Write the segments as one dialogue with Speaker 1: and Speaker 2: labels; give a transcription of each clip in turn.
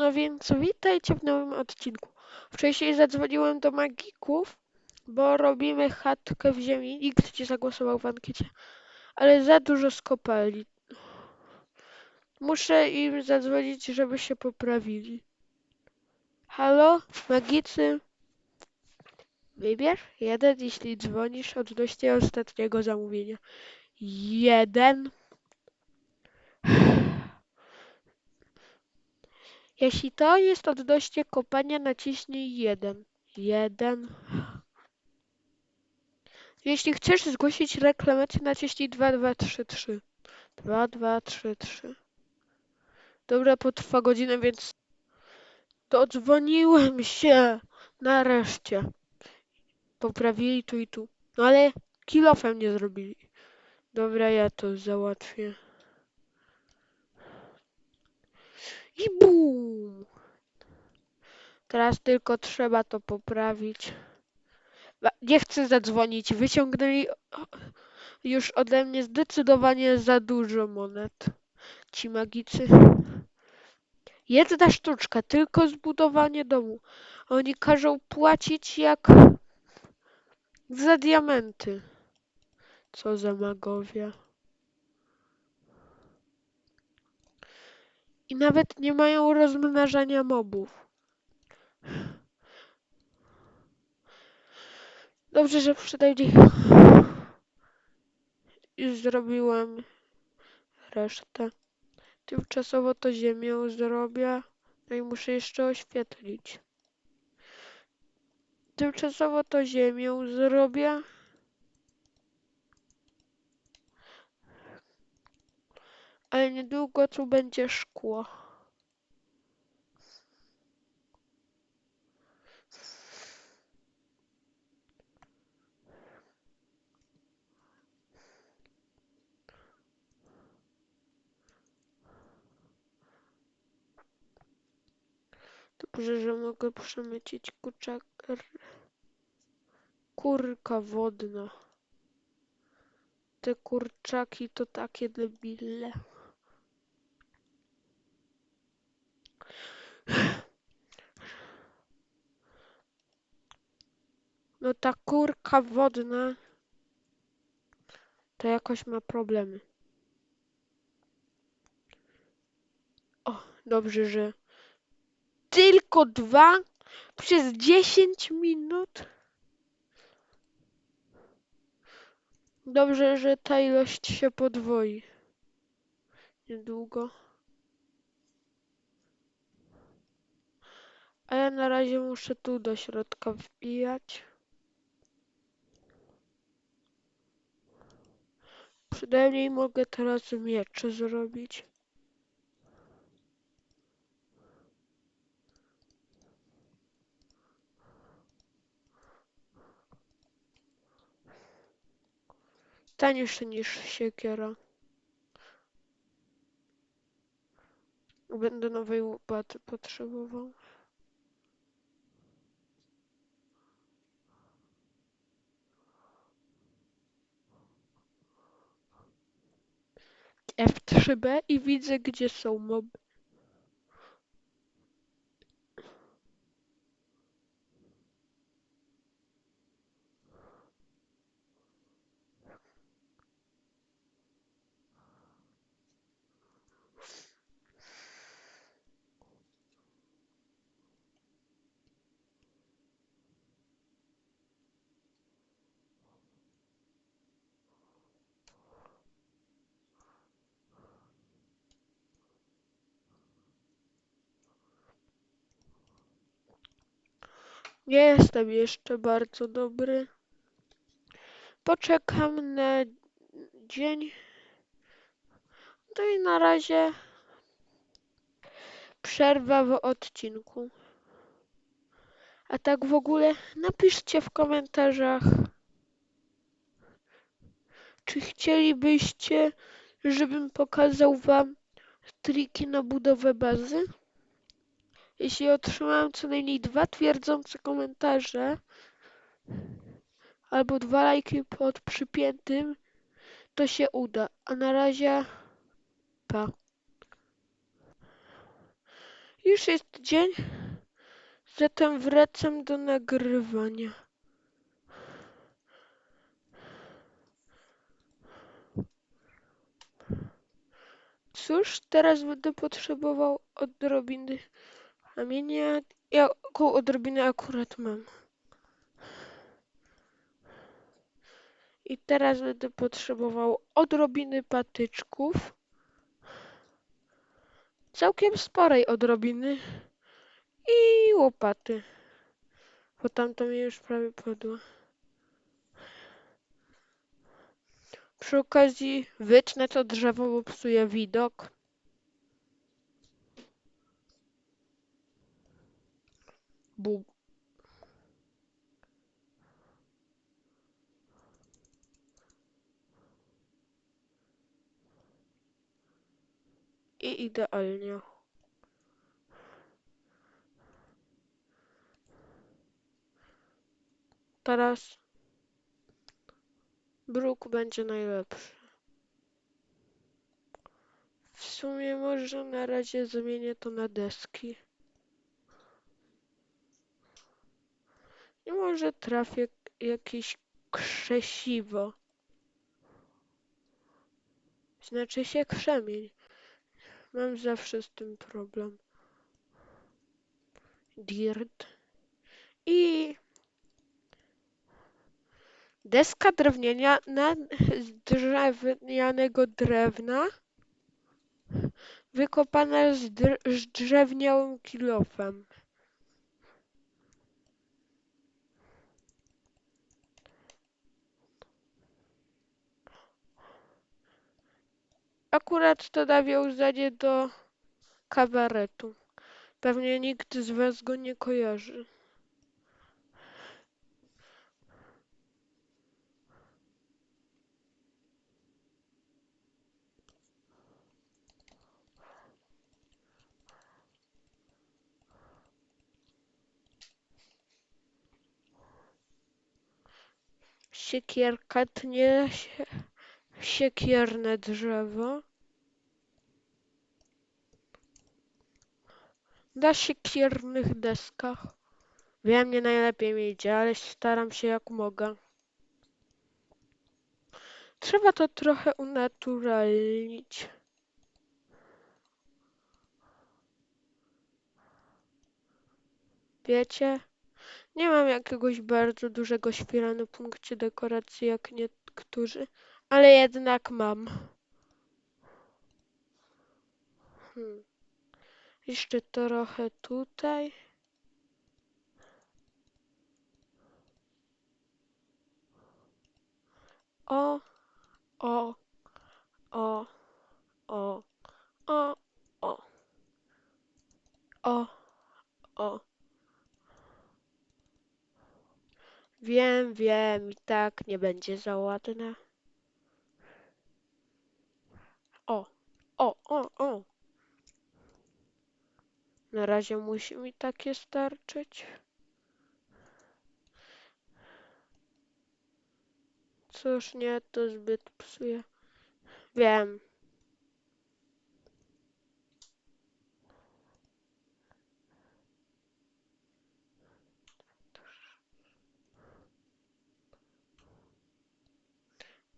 Speaker 1: No więc witajcie w nowym odcinku. Wcześniej zadzwoniłem do magików, bo robimy chatkę w ziemi. Nikt nie zagłosował w ankiecie, ale za dużo skopali. Muszę im zadzwonić, żeby się poprawili. Halo, magicy? Wybierz jeden, jeśli dzwonisz odnośnie ostatniego zamówienia. Jeden. Jeśli to jest odnośnie kopania, naciśnij jeden. Jeden. Jeśli chcesz zgłosić reklamację, naciśnij 2233. 2233. Dobra, potrwa godzinę, więc dodzwoniłem się. Nareszcie. Poprawili tu i tu. No ale kilofem nie zrobili. Dobra, ja to załatwię. I bum! Teraz tylko trzeba to poprawić. Nie chcę zadzwonić. Wyciągnęli już ode mnie zdecydowanie za dużo monet. Ci magicy. Jedna sztuczka, tylko zbudowanie domu. Oni każą płacić jak za diamenty. Co za magowie. I nawet nie mają rozmnażania mobów. Dobrze, że przynajmniej już zrobiłem resztę. Tymczasowo to ziemię zrobię. No i muszę jeszcze oświetlić. Tymczasowo to ziemię zrobię. Ale niedługo tu będzie szkło. Dobrze, że mogę przemycić kurczak... r- Kurka wodna. Te kurczaki to takie debile. No ta kurka wodna to jakoś ma problemy. O, dobrze, że tylko dwa przez 10 minut. Dobrze, że ta ilość się podwoi. Niedługo. A ja na razie muszę tu do środka wbijać. Przynajmniej mogę teraz miecze zrobić. Tańsze niż siekiera. Będę nowej łopaty potrzebował. F3B i widzę gdzie są moby. Nie jestem jeszcze bardzo dobry. Poczekam na dzień. No i na razie przerwa w odcinku. A tak w ogóle napiszcie w komentarzach, czy chcielibyście, żebym pokazał wam triki na budowę bazy. Jeśli otrzymałem co najmniej dwa twierdzące komentarze albo dwa lajki pod przypiętym, to się uda. A na razie pa. Już jest dzień, zatem wracam do nagrywania. Cóż, teraz będę potrzebował odrobiny kamienia. Jaką odrobinę akurat mam. I teraz będę potrzebował odrobiny patyczków. Całkiem sporej odrobiny. I łopaty. Bo tamto mi już prawie padło. Przy okazji wytnę to drzewo, bo psuje widok. Bu. I idealnie. Teraz bruk będzie najlepszy. W sumie może na razie zamienię to na deski. I może trafię jakieś krzesiwo. Znaczy się krzemień. Mam zawsze z tym problem. Dirt. I deska drewniana z drewnianego drewna wykopana z, dr z drewniałym kilofem. Akurat to nawiązanie do kabaretu. Pewnie nikt z was go nie kojarzy. Siekierka tnie się, siekierne drzewo. Na siekiernych deskach. Wiem, nie najlepiej mi idzie, ale staram się jak mogę. Trzeba to trochę unaturalnić. Wiecie? Nie mam jakiegoś bardzo dużego świra na punkcie dekoracji jak niektórzy, ale jednak mam. Hmm. Jeszcze trochę tutaj. O, o, o, o, o, o, o, o. Wiem, wiem, i tak nie będzie za ładne. O, o, o, o. Na razie musi mi takie starczyć. Cóż, nie, to zbyt psuje. Wiem.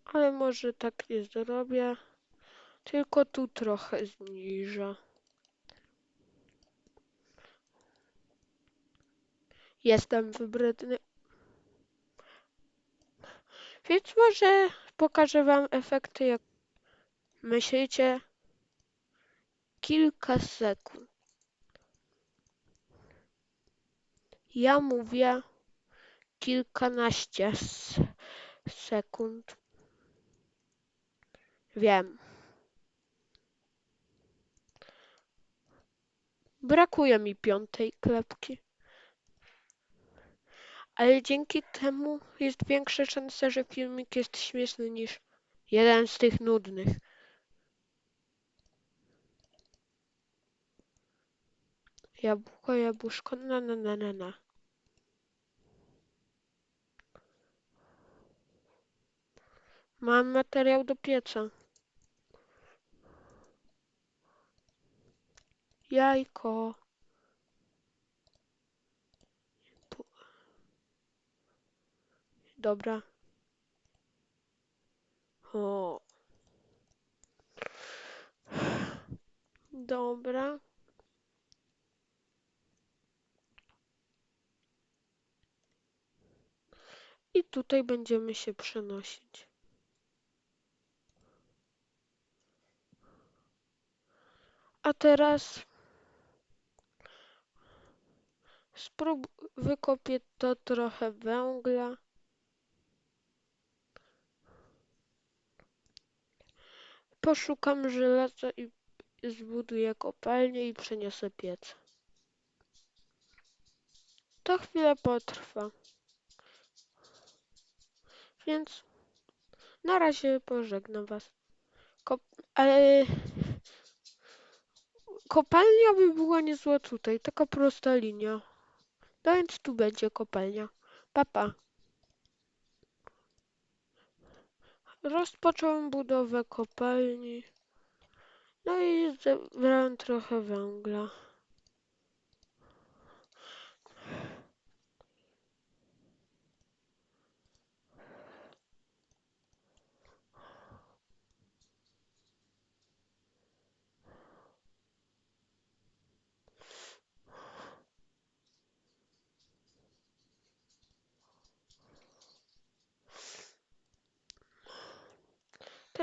Speaker 1: Ale może tak nie zrobię. Tylko tu trochę zniżę. Jestem wybredny. Więc może pokażę wam efekty, jak myślicie. Kilka sekund. Ja mówię kilkanaście sekund. Wiem. Brakuje mi piątej klepki. Ale dzięki temu jest większa szansa, że filmik jest śmieszny niż jeden z tych nudnych. Jabłko, jabłuszko, na na na na na. Mam materiał do pieca. Jajko. Dobra. O. Dobra. I tutaj będziemy się przenosić. A teraz sprób wykopię to trochę węgla. Poszukam żelaza i zbuduję kopalnię i przeniosę piec. To chwilę potrwa. Więc na razie pożegnam was. Kop ale kopalnia by była niezła tutaj, taka prosta linia. No więc tu będzie kopalnia. Papa. Rozpocząłem budowę kopalni. No i zebrałem trochę węgla.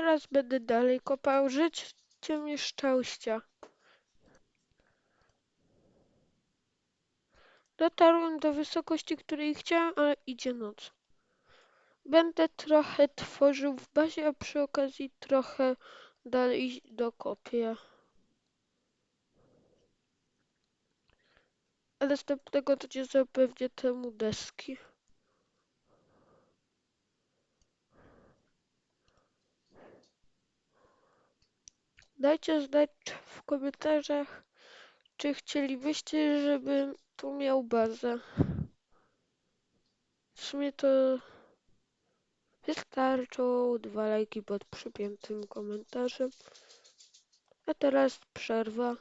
Speaker 1: Teraz będę dalej kopał. Życzcie mi szczęścia. Dotarłem do wysokości, której chciałem, ale idzie noc. Będę trochę tworzył w bazie, a przy okazji trochę dalej dokopię. A następnego dnia zapewnię temu deski. Dajcie znać w komentarzach, czy chcielibyście, żebym tu miał bazę. W sumie to wystarczą dwa lajki pod przypiętym komentarzem. A teraz przerwa.